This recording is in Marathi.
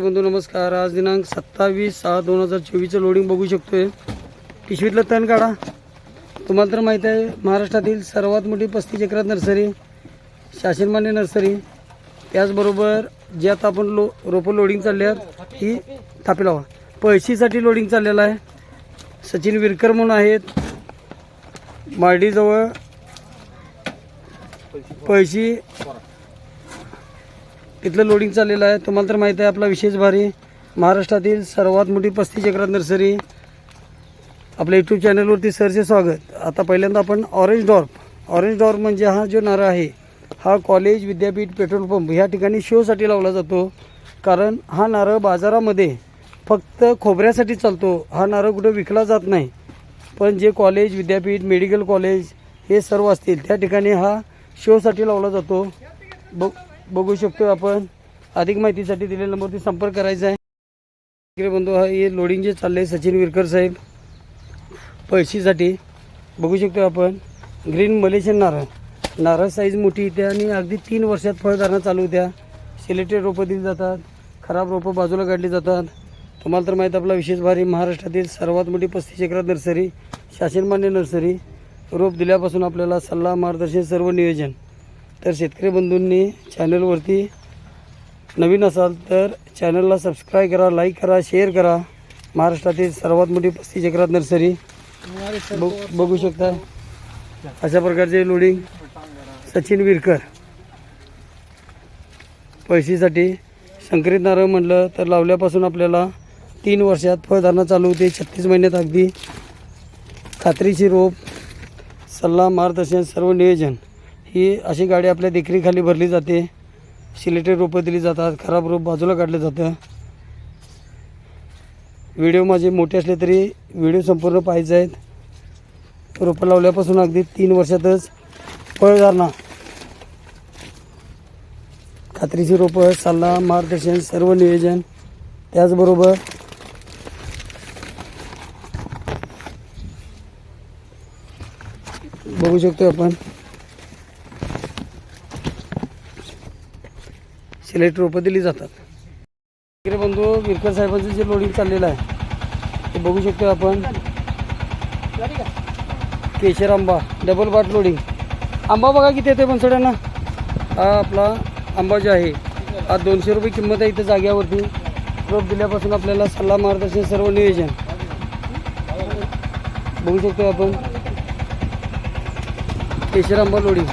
बंधू नमस्कार. आज दिनांक सत्तावीस सहा दोन हजार चोवीसचं लोडिंग बघू शकतोय. पिशवीतलं तण काढा. तुम्हाला तर माहीत आहे महाराष्ट्रातील सर्वात मोठी पस्तीस चक्रात नर्सरी शासनमान्य नर्सरी. त्याचबरोबर जे आता आपण लो रोपं लोडिंग चालले आहेत ही थापी लावा. पळशीसाठी लोडिंग चाललेलं आहे. सचिन विरकर म्हणून आहेत. मार्डीजवळ पळशी तिथलं लोडिंग चाललेलं आहे. तुम्हाला तर माहीत आहे आपला विशेष भारी महाराष्ट्रातील सर्वात मोठी पस्तीस एकरात नर्सरी. आपल्या यूट्यूब चॅनलवरती सरचे स्वागत. आता पहिल्यांदा आपण ऑरेंज डॉर्फ ऑरेंज डॉर्फ म्हणजे हा जो नारा आहे हा कॉलेज विद्यापीठ पेट्रोल पंप ह्या ठिकाणी शोसाठी लावला जातो. कारण हा नारळ बाजारामध्ये फक्त खोबऱ्यासाठी चालतो. हा नारळ कुठं विकला जात नाही. पण जे कॉलेज विद्यापीठ मेडिकल कॉलेज हे सर्व असतील त्या ठिकाणी हा शोसाठी लावला जातो. बघ बघू शकतो आपण. अधिक माहितीसाठी दिलेल्या नंबरवरती संपर्क करायचा आहे. इकडे बंधू हा हे लोडिंग जे चालले सचिन विरकर साहेब पैशीसाठी बघू शकतो आपण. ग्रीन मलेशियन नारळ. नारळ साईज मोठी येते आणि अगदी तीन वर्षात फळधारणा चालू होत्या. सिलेक्टेड रोपं दिली जातात. खराब रोपं बाजूला काढली जातात. तुम्हाला तर माहीत आपला विशेष भारी महाराष्ट्रातील सर्वात मोठी पस्तीस एकरात नर्सरी शासनमान्य नर्सरी. रोप दिल्यापासून आपल्याला सल्ला मार्गदर्शन सर्व नियोजन. तर शेतकरी बंधूंनी चॅनलवरती नवीन असाल तर चॅनलला सबस्क्राईब करा लाईक करा शेअर करा. महाराष्ट्रातील सर्वात मोठी पस्तीस एकरात नर्सरी. बघू शकता. अशा प्रकारचे लोडिंग सचिन विरकर. पैशीसाठी संकरित नारळ म्हटलं तर लावल्यापासून आपल्याला तीन वर्षात फळधारणा चालू होते. छत्तीस महिन्यात अगदी खात्रीची रोप सल्ला मार्गदर्शन सर्व नियोजन. ही अशी गाडी आपल्या देखरेखाली भरली जाते. सिलेटेड रोपं दिली जातात खराब रोप बाजूला काढलं जातं. व्हिडिओ माझे मोठे असले तरी व्हिडिओ संपूर्ण पाहायचे आहेत. रोपं लावल्यापासून अगदी तीन वर्षातच फळधारणा खात्रीची रोपं सल्ला मार्गदर्शन सर्व नियोजन त्याचबरोबर बघू शकतो आपण. सिलेक्ट रोपं दिली जातात. इकडे बंधू विरकर साहेबांचं जे लोडिंग चाललेलं आहे ते बघू शकतो आपण. केशर आंबा डबल बाट लोडिंग आंबा बघा किती येते पण सड्यांना हा आपला आंबा जो आहे हा दोनशे रुपये किंमत आहे इथं जाग्यावरती. रोप दिल्यापासून आपल्याला सल्ला मार्गदर्शन सर्व नियोजन. बघू शकतो आपण. केशर आंबा लोडिंग